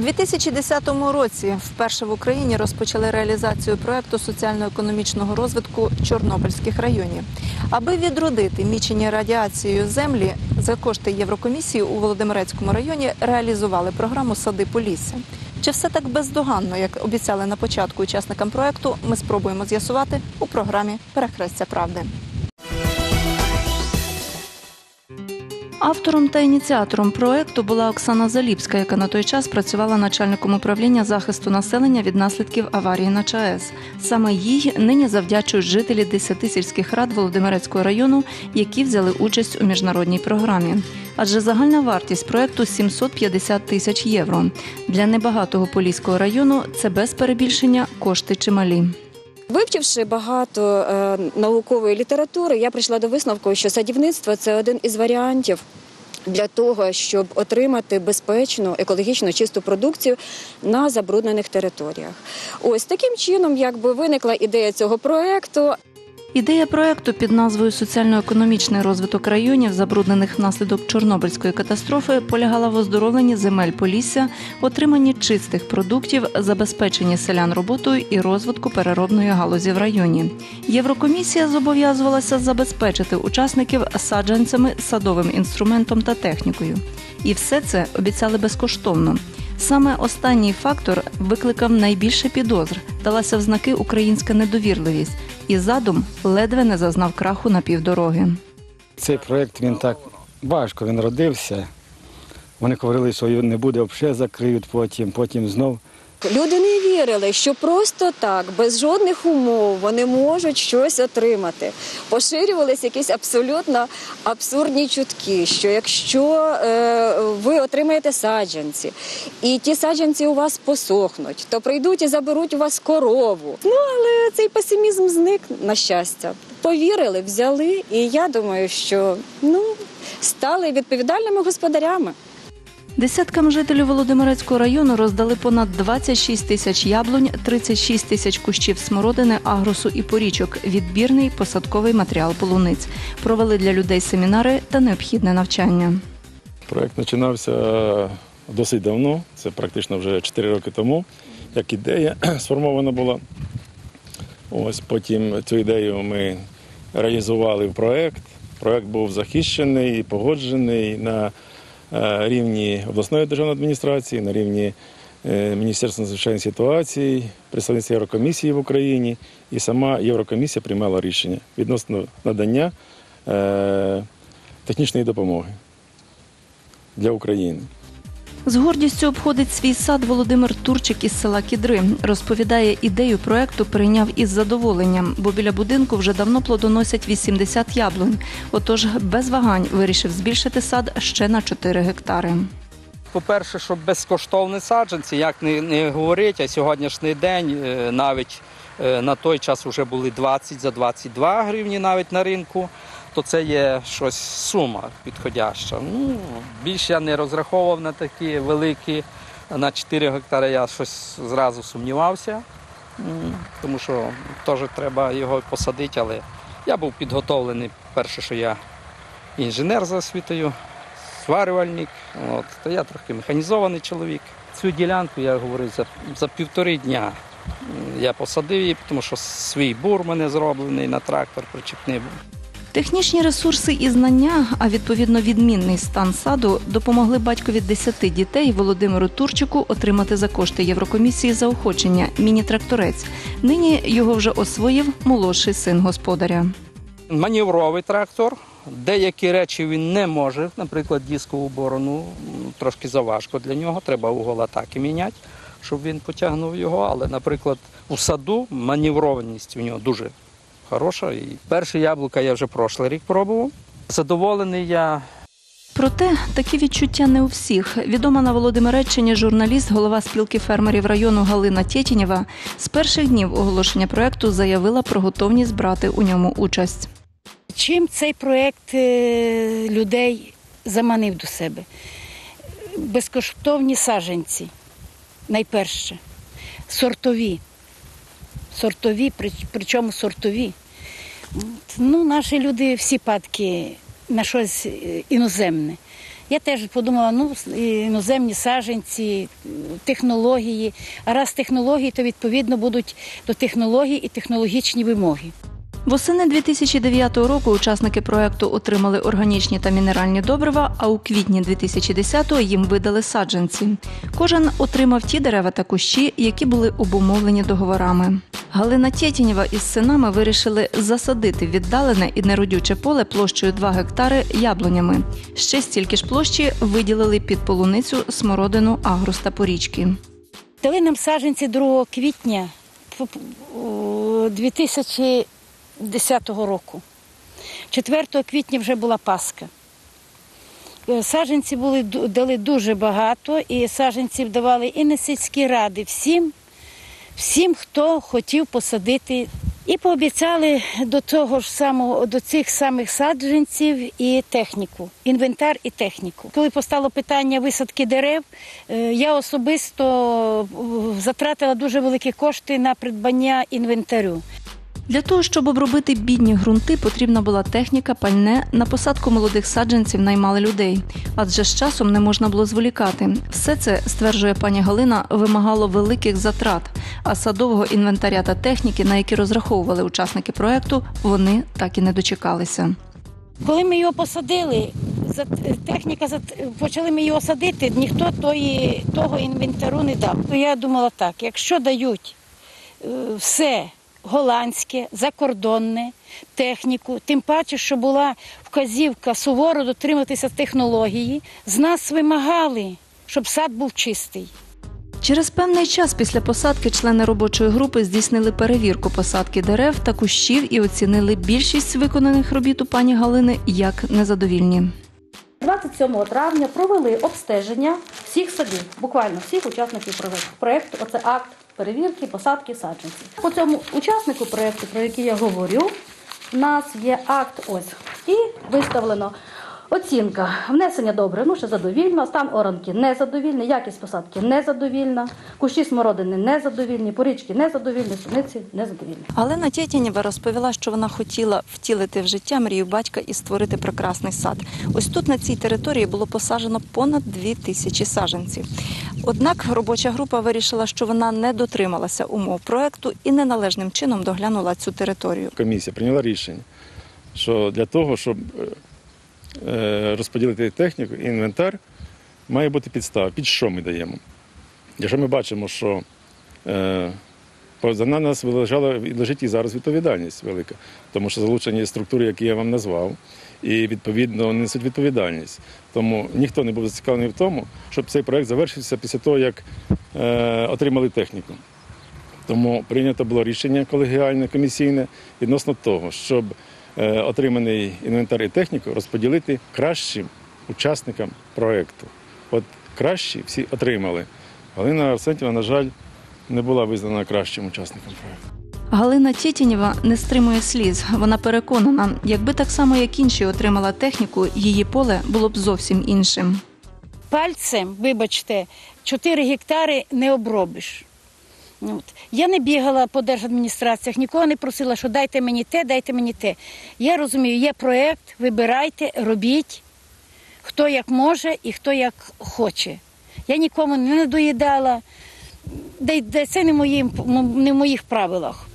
У 2010 році вперше в Україні розпочали реалізацію проекту соціально-економічного розвитку Чорнобильських районів. Аби відродити мічені радіацією землі, за кошти Єврокомісії у Володимирецькому районі реалізували програму Сади Полісся. Чи все так бездоганно, як обіцяли на початку учасникам проекту, ми спробуємо з'ясувати у програмі Перехрестя правди. Автором та ініціатором проекту була Оксана Заліпська, яка на той час працювала начальником управління захисту населення від наслідків аварії на ЧАЕС. Саме їй нині завдячують жителі 10 сільських рад Володимирецького району, які взяли участь у міжнародній програмі. Адже загальна вартість проекту 750 тисяч євро. Для небагатого поліського району це без перебільшення кошти чималі. Вивчивши багато е, наукової літератури, я прийшла до висновку, що садівництво це один із варіантів. Для того щоб отримати безпечну екологічно чисту продукцію на забруднених територіях, ось таким чином, якби виникла ідея цього проекту. Ідея проекту під назвою Соціально-економічний розвиток районів, забруднених внаслідок Чорнобильської катастрофи, полягала в оздоровленні земель Полісся, отриманні чистих продуктів, забезпеченні селян роботою і розвитку переробної галузі в районі. Єврокомісія зобов'язувалася забезпечити учасників саджанцями, садовим інструментом та технікою. І все це обіцяли безкоштовно. Саме останній фактор викликав найбільше підозр, далася в знаки українська недовірливість, і задум ледве не зазнав краху на півдороги. Цей проект він так важко він родився. Вони говорили, що не буде, взагалі закриють потім, потім знов. Люди не вірили, що просто так, без жодних умов, вони можуть щось отримати. Поширювалися якісь абсолютно абсурдні чутки, що якщо е, ви отримаєте саджанці, і ті саджанці у вас посохнуть, то прийдуть і заберуть у вас корову. Ну але цей песимізм зник на щастя. Повірили, взяли, і я думаю, що ну стали відповідальними господарями. Десяткам жителів Володимирецького району роздали понад 26 тисяч яблунь, 36 тисяч кущів смородини, агросу і порічок, відбірний посадковий матеріал полуниць. Провели для людей семінари та необхідне навчання. Проект починався досить давно, це практично вже 4 роки тому, як ідея сформована була. Ось потім цю ідею ми реалізували в проект. Проект був захищений і погоджений на е, рівні обласної державної адміністрації, на рівні е, Міністерства надзвичайних ситуацій, представництва Єврокомісії в Україні. І сама Єврокомісія приймала рішення відносно надання е, технічної допомоги для України. З гордістю обходить свій сад Володимир Турчик із села Кідри. Розповідає, ідею проекту прийняв із задоволенням, бо біля будинку вже давно плодоносять 80 яблунь. Отож, без вагань вирішив збільшити сад ще на 4 гектари. По-перше, що безкоштовні саджанці, як не, не говорить, а сьогоднішній день е, навіть е, на той час вже були 20 за 22 гривні навіть на ринку, то це є щось сума підходяща. Ну, більше я не розраховував на такі великі, на 4 гектари я щось зразу сумнівався, тому що теж треба його посадити, але я був підготовлений, перше, що я інженер за освітою, сварювальник, от, то я трохи механізований чоловік. Цю ділянку я говорю за, за півтори дня. Я посадив її, тому що свій бур мене зроблений на трактор причепний. Технічні ресурси і знання, а відповідно відмінний стан саду, допомогли батькові 10 дітей Володимиру Турчику отримати за кошти Єврокомісії заохочення міні-тракторець. Нині його вже освоїв молодший син господаря. Манівровий трактор. Деякі речі він не може, наприклад, дискову борону трошки заважко для нього, треба угол атаки міняти, щоб він потягнув його. Але, наприклад, у саду маневрованість у нього дуже хороша. І перше яблука я вже прошлий рік пробував. Задоволений я Проте такі відчуття не у всіх. Відома на Володимиреччині журналіст, голова спілки фермерів району Галина Тєтінєва з перших днів оголошення проекту заявила про готовність брати у ньому участь. Чим цей проєкт е, людей заманив до себе? Безкоштовні саджанці, найперше, сортові. Сортові, при- причому сортові. Ну, наші люди всі падки на щось е, іноземне. Я теж подумала, ну, іноземні саженці, технології. А раз технології, то відповідно будуть до технологій і технологічні вимоги. Восени 2009 року учасники проекту отримали органічні та мінеральні добрива, а у квітні 2010-го їм видали саджанці. Кожен отримав ті дерева та кущі, які були обумовлені договорами. Галина Тєтінєва із синами вирішили засадити віддалене і неродюче поле площею 2 гектари яблунями. Ще стільки ж площі виділили під полуницю, смородину, агрус та порічки. Дали нам саджанці 2 квітня 2010 року. 4 квітня вже була Пасха. Е, Саджанці були, дали дуже багато, і саджанців давали і на сільські ради всім, всім, хто хотів посадити. І пообіцяли до того ж самого, до цих самих саджанців і техніку, інвентар і техніку. Коли постало питання висадки дерев, е, я особисто е, затратила дуже великі кошти на придбання інвентарю. Для того, щоб обробити бідні ґрунти, потрібна була техніка, пальне. На посадку молодих саджанців наймали людей, адже з часом не можна було зволікати. Все це, стверджує пані Галина, вимагало великих затрат, а садового інвентаря та техніки, на які розраховували учасники проекту, вони так і не дочекалися. Коли ми його посадили, техніка почали ми його садити, ніхто тої, того інвентару не дав. Я думала так, якщо дають е, все голландське, закордонне, техніку, тим паче, що була вказівка суворо дотриматися технології, з нас вимагали, щоб сад був чистий. Через певний час після посадки члени робочої групи здійснили перевірку посадки дерев та кущів і оцінили більшість виконаних робіт у пані Галини як незадовільні. 27 травня провели обстеження всіх садів, буквально всіх учасників проєкту. Оце акт перевірки, посадки саджанців. По цьому учаснику проєкту, про який я говорю, у нас є акт ось і виставлено. Оцінка внесення добре, ну ще задовільно, стан оранки незадовільний, якість посадки незадовільна, кущі смородини незадовільні, порічки незадовільні, суниці незадовільні. Галина Тєтєнєва розповіла, що вона хотіла втілити в життя мрію батька і створити прекрасний сад. Ось тут на цій території було посаджено понад дві тисячі саджанців. Однак робоча група вирішила, що вона не дотрималася умов проекту і неналежним чином доглянула цю територію. комісія прийняла рішення, що для того, щоб е, е, розподілити техніку і інвентар, має бути підстава. Під що ми даємо? Якщо ми бачимо, що е, за на нас лежала, лежить і зараз відповідальність велика, тому що залучені структури, які я вам назвав, і відповідно несуть відповідальність. Тому ніхто не був зацікавлений в тому, щоб цей проект завершився після того, як е, отримали техніку. Тому прийнято було рішення колегіальне комісійне відносно того, щоб е, отриманий інвентар і техніку розподілити кращим учасникам проекту. От кращі всі отримали. Галина Арсентьєва, на жаль, не була визнана кращим учасником проекту. Галина Тєтєнєва не стримує сліз. Вона переконана, якби так само, як інші отримала техніку, її поле було б зовсім іншим. Пальцем, вибачте, 4 гектари не обробиш. От. Я не бігала по держадміністраціях, нікого не просила, що дайте мені те, дайте мені те. Я розумію, є проєкт, вибирайте, робіть, хто як може і хто як хоче. Я нікому не доїдала, де, це не в моїх правилах.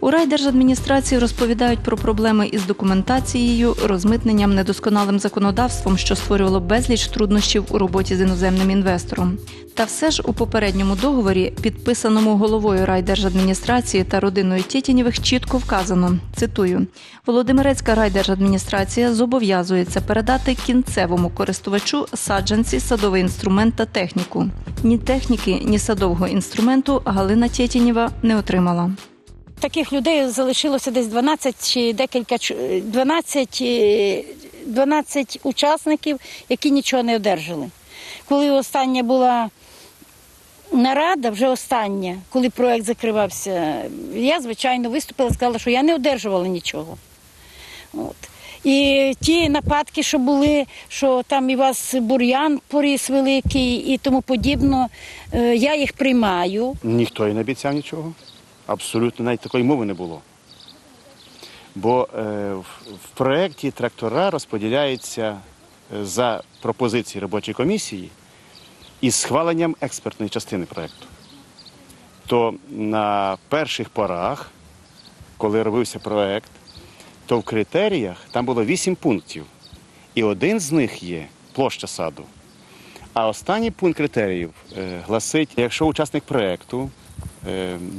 У райдержадміністрації розповідають про проблеми із документацією, розмитненням, недосконалим законодавством, що створювало безліч труднощів у роботі з іноземним інвестором. Та все ж у попередньому договорі, підписаному головою райдержадміністрації та родиною Тєтінєвих, чітко вказано. Цитую: Володимирецька райдержадміністрація зобов'язується передати кінцевому користувачу саджанці, садовий інструмент та техніку. Ні техніки, ні садового інструменту Галина Тєтінєва не отримала. Таких людей залишилося десь 12 чи декілька чу- 12, е, 12 учасників, які нічого не одержали. Коли остання була нарада, вже остання, коли проект закривався, я, звичайно, виступила, сказала, що я не одержувала нічого. От. І ті нападки, що були, що там і вас бур'ян поріс великий і тому подібно, е, я їх приймаю. Ніхто і не обіцяв нічого. Абсолютно навіть такої мови не було. Бо е, в, проєкті трактора розподіляються е, за пропозиції робочої комісії із схваленням експертної частини проєкту. То на перших порах, коли робився проєкт, то в критеріях там було вісім пунктів. І один з них є площа саду. А останній пункт критеріїв е, гласить, якщо учасник проєкту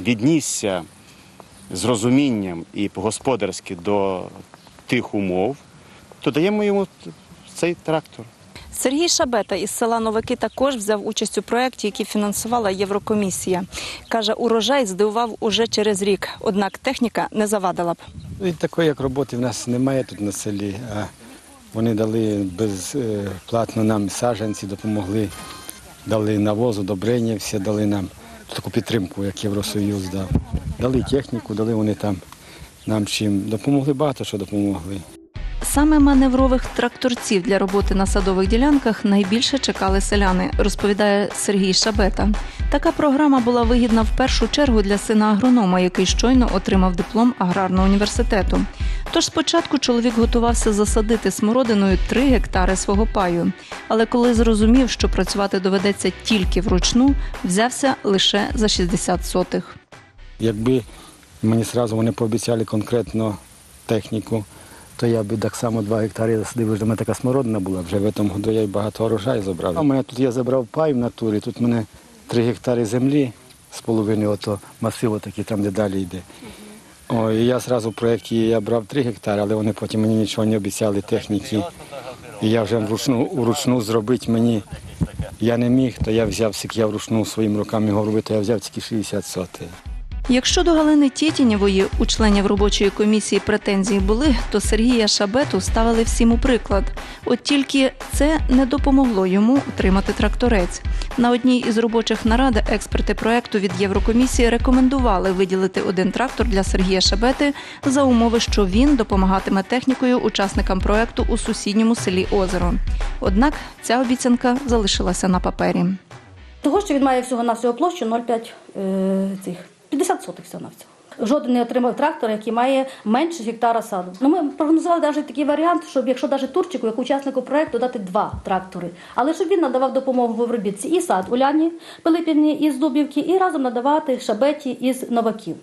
віднісся з розумінням і по-господарськи до тих умов, то даємо йому цей трактор. Сергій Шабета із села Новаки також взяв участь у проєкті, який фінансувала Єврокомісія. Каже, урожай здивував уже через рік, однак техніка не завадила б. І такої як роботи в нас немає тут на селі. А вони дали безплатно нам саджанці, допомогли, дали навоз, удобрення, все дали нам таку підтримку, як Євросоюз дав. Дали техніку, дали вони там нам чим. Допомогли багато що допомогли. Саме маневрових тракторців для роботи на садових ділянках найбільше чекали селяни, розповідає Сергій Шабета. Така програма була вигідна в першу чергу для сина агронома, який щойно отримав диплом аграрного університету. Тож спочатку чоловік готувався засадити смородиною 3 гектари свого паю. Але коли зрозумів, що працювати доведеться тільки вручну, взявся лише за 60 сотих. Якби мені одразу вони пообіцяли конкретно техніку, то я б так само 2 гектари засадив, вже в мене така смородина була. Вже в цьому году я й багато урожаю забрав. А мене тут я забрав пай в натурі, тут в мене 3 гектари землі з половиною ото масиву такий, там де далі йде. О, я одразу в проєкті я брав 3 гектари, але вони потім мені нічого не обіцяли техніки. І я вже вручну, вручну зробити мені. Я не міг, то я взяв, скільки я вручну своїми руками його робити, я взяв тільки 60 сотих. Якщо до Галини Тєтінєвої у членів робочої комісії претензії були, то Сергія Шабету ставили всім у приклад. От тільки це не допомогло йому отримати тракторець. На одній із робочих нарад експерти проекту від Єврокомісії рекомендували виділити один трактор для Сергія Шабети за умови, що він допомагатиме технікою учасникам проекту у сусідньому селі Озеро. Однак ця обіцянка залишилася на папері. Того, що він має всього на всього площу 0,5 е, 50 сотих всього на всього. Жоден не отримав трактора, який має менше гектара саду. Ну, ми прогнозували навіть такий варіант, щоб якщо навіть Турчику, як учаснику проекту, дати два трактори. Але щоб він надавав допомогу в обробітці і сад Уляні Пилипівні із Дубівки, і разом надавати шабеті із Новаків.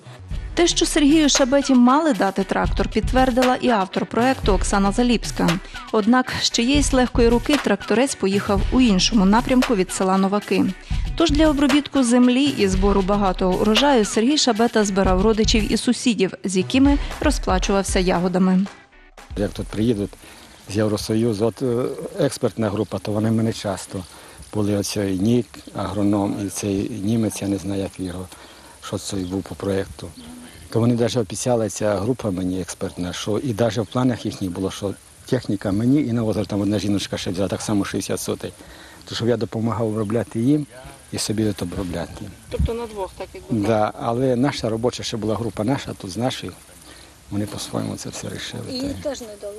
Те, що Сергію Шабеті мали дати трактор, підтвердила і автор проекту Оксана Заліпська. Однак з чиєїсь легкої руки тракторець поїхав у іншому напрямку від села Новаки. Тож для обробітку землі і збору багатого урожаю Сергій Шабета збирав родичів і сусідів, з якими розплачувався ягодами. Як тут приїдуть з Євросоюзу, от е, експертна група, то вони мене часто були оцей Нік, агроном, і цей німець, я не знаю, як його, що це був по проєкту. То вони навіть обіцяли ця група мені експертна, що і навіть в планах їхніх було, що техніка мені і на озеро там одна жіночка ще взяла так само 60 сотень. То щоб я допомагав обробляти їм і собі от обробляти. Тобто на двох, так якби. Да, але наша робоча ще була група наша, тут з наших. Вони по-своєму це все вирішили. та й- теж не дали.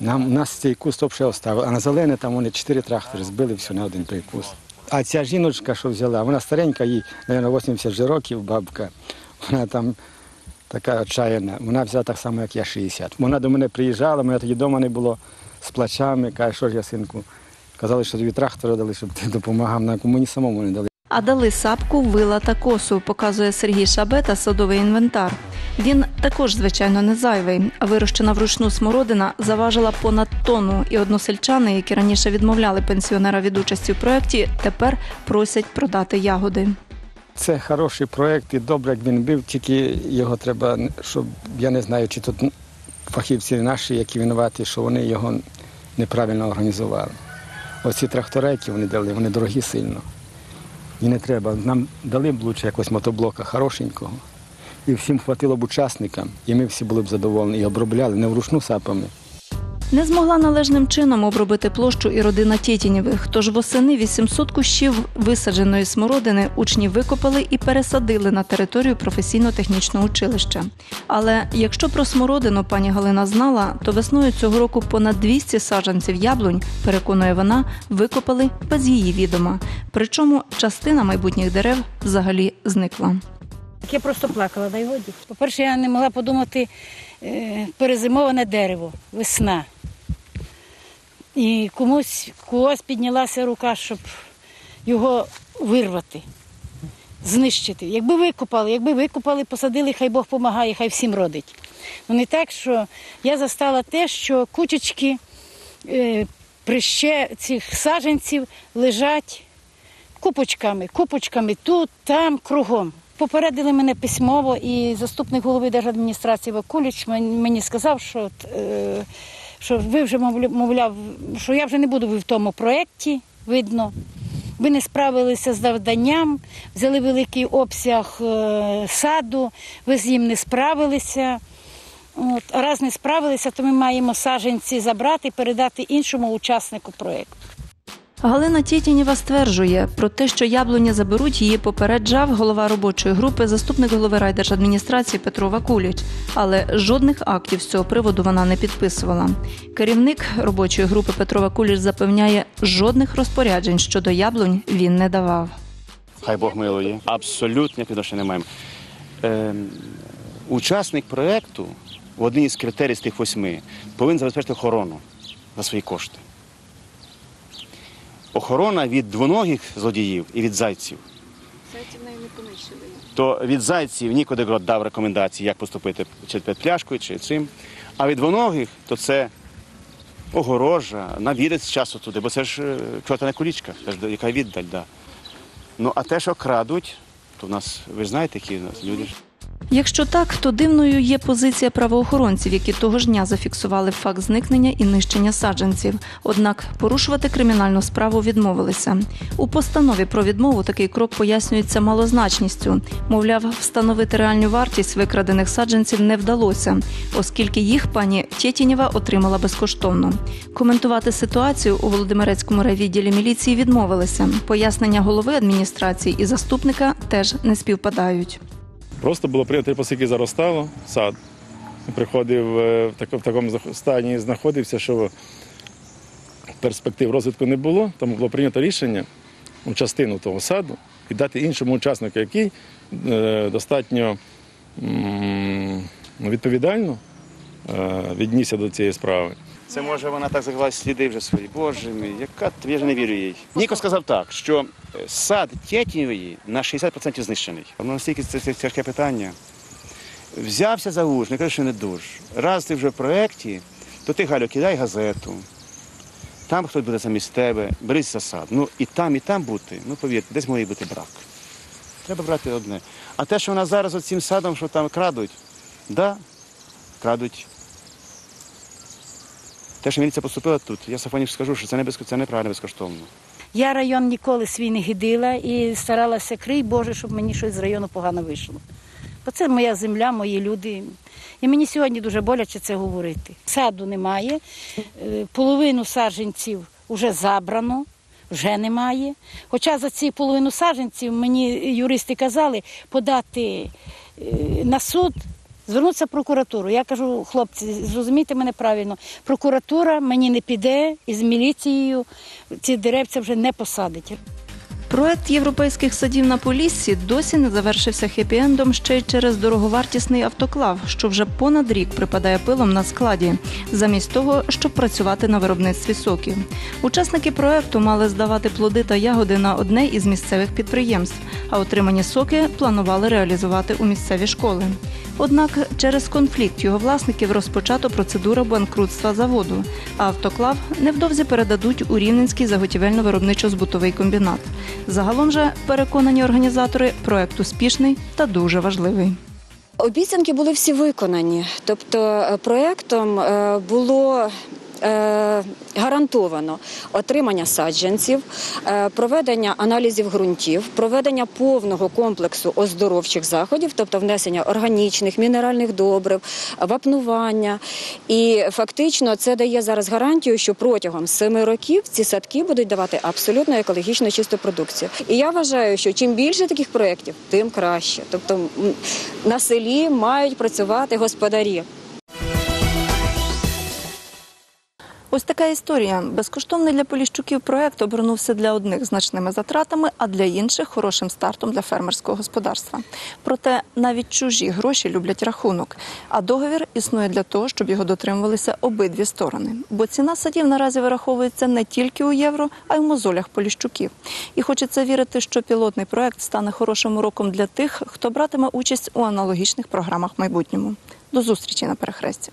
нам нас цей куст взагалі оставили, а на зелене там вони чотири трактори збили все на один той куст. А ця жіночка, що взяла, вона старенька, їй, мабуть, 80 вже років, бабка. Вона там така отчаяна. Вона взяла так само, як я 60. Вона до мене приїжджала, мене тоді вдома не було з плачами. Каже, що ж я, синку, казали, що тобі трактора дали, щоб ти допомагав. На мені самому не дали. А дали сапку, вила та косу, показує Сергій Шабета садовий інвентар. Він також, звичайно, не зайвий. Вирощена вручну смородина заважила понад тонну, і односельчани, які раніше відмовляли пенсіонера від участі в проєкті, тепер просять продати ягоди. Це хороший проєкт і добре, як він був, тільки його треба, щоб я не знаю, чи тут фахівці наші, які винуваті, що вони його неправильно організували. Оці трактори, які вони дали, вони дорогі сильно. І не треба. Нам дали б лучше якось мотоблока хорошенького. І всім хватило б учасникам, і ми всі були б задоволені і обробляли не вручну сапами. Не змогла належним чином обробити площу і родина Тєтінєвих, тож восени 800 кущів висадженої смородини учні викопали і пересадили на територію професійно-технічного училища. Але якщо про смородину пані Галина знала, то весною цього року понад 200 саджанців яблунь, переконує вона, викопали без її відома. Причому частина майбутніх дерев взагалі зникла. Я просто плакала, дай годі. По-перше, я не могла подумати перезимоване дерево, весна. І комусь когось піднялася рука, щоб його вирвати, знищити. Якби викопали, якби викопали, посадили, хай Бог допомагає, хай всім родить. Ну не так, що я застала те, що кучечки е, прище цих саженців лежать купочками, купочками тут, там, кругом. Попередили мене письмово, і заступник голови держадміністрації Вакуліч мені сказав, що, е, що ви вже мовля- мовляв, що я вже не буду в тому проєкті, видно. Ви не справилися з завданням, взяли великий обсяг е, саду, ви з ним не справилися. От, раз не справилися, то ми маємо саженці забрати і передати іншому учаснику проєкту. Галина Тєтєнєва стверджує, про те, що яблуні заберуть, її попереджав голова робочої групи, заступник голови райдержадміністрації Петро Вакуліч. Але жодних актів з цього приводу вона не підписувала. Керівник робочої групи Петро Вакуліч запевняє, жодних розпоряджень щодо яблунь він не давав. Хай Бог милує. Абсолютно відношення не маємо. Ем, учасник проєкту в один із критерій з тих восьми повинен забезпечити охорону за свої кошти. Охорона від двоногих злодіїв і від зайців. То від зайців Нікоде Грот дав рекомендації, як поступити чи під пляшкою, чи цим. А від двоногих то це огорожа, навідець часу туди, бо це ж е, чорта не кулічка, це ж яка віддаль. Да. Ну, а те, що крадуть, то в нас, ви ж знаєте, які в нас люди. Якщо так, то дивною є позиція правоохоронців, які того ж дня зафіксували факт зникнення і нищення саджанців. Однак порушувати кримінальну справу відмовилися. У постанові про відмову такий крок пояснюється малозначністю. Мовляв, встановити реальну вартість викрадених саджанців не вдалося, оскільки їх пані Тєтінєва отримала безкоштовно. Коментувати ситуацію у Володимирецькому райвідділі міліції відмовилися. Пояснення голови адміністрації і заступника теж не співпадають. Просто було прийнято, оскільки заростало сад. Приходив е, в так- в такому стані, знаходився, що перспектив розвитку не було, тому було прийнято рішення ну, частину того саду віддати іншому учаснику, який е, достатньо відповідально е, віднісся до цієї справи. Це може вона так заховала сліди вже свої. Боже мій, яка я ж не вірю їй. Ніко сказав так, що е, сад Тєтєвої на 60% знищений. Воно настільки це, це тяжке питання. Взявся за уж, не кажу, що не душ. Раз ти вже в проєкті, то ти Галю, кидай газету. Там хтось буде замість тебе, берись за сад. Ну і там, і там бути, ну повірте, десь має бути брак. Треба брати одне. А те, що вона зараз оцим садом, що там крадуть, да, крадуть. Те, що міліція поступила тут, я Сафонів скажу, що це не безко- це неправильно безкоштовно. Я район ніколи свій не гидила і старалася, крий Боже, щоб мені щось з району погано вийшло. Бо це моя земля, мої люди. І мені сьогодні дуже боляче це говорити. Саду немає, е, половину саджанців вже забрано, вже немає. Хоча за ці половину саджанців мені юристи казали подати е, на суд. Звернутися в прокуратуру. Я кажу, хлопці, зрозумійте мене правильно, прокуратура мені не піде і з міліцією ці деревця вже не посадить. Проект європейських садів на Поліссі досі не завершився хеппі-ендом ще й через дороговартісний автоклав, що вже понад рік припадає пилом на складі, замість того, щоб працювати на виробництві соків. Учасники проекту мали здавати плоди та ягоди на одне із місцевих підприємств, а отримані соки планували реалізувати у місцеві школи. Однак через конфлікт його власників розпочато процедура банкрутства заводу, автоклав невдовзі передадуть у Рівненський заготівельно-виробничо-збутовий комбінат. Загалом же переконані організатори проект успішний та дуже важливий. Обіцянки були всі виконані. Тобто е, проектом е, було гарантовано отримання саджанців, е, проведення аналізів ґрунтів, проведення повного комплексу оздоровчих заходів, тобто внесення органічних, мінеральних добрив, вапнування. І фактично це дає зараз гарантію, що протягом семи років ці садки будуть давати абсолютно екологічно чисту продукцію. І я вважаю, що чим більше таких проєктів, тим краще. Тобто на селі мають працювати господарі. Ось така історія. Безкоштовний для поліщуків проект обернувся для одних значними затратами, а для інших хорошим стартом для фермерського господарства. Проте навіть чужі гроші люблять рахунок. А договір існує для того, щоб його дотримувалися обидві сторони. Бо ціна садів наразі вираховується не тільки у євро, а й в мозолях поліщуків. І хочеться вірити, що пілотний проект стане хорошим уроком для тих, хто братиме участь у аналогічних програмах в майбутньому. До зустрічі на перехресті.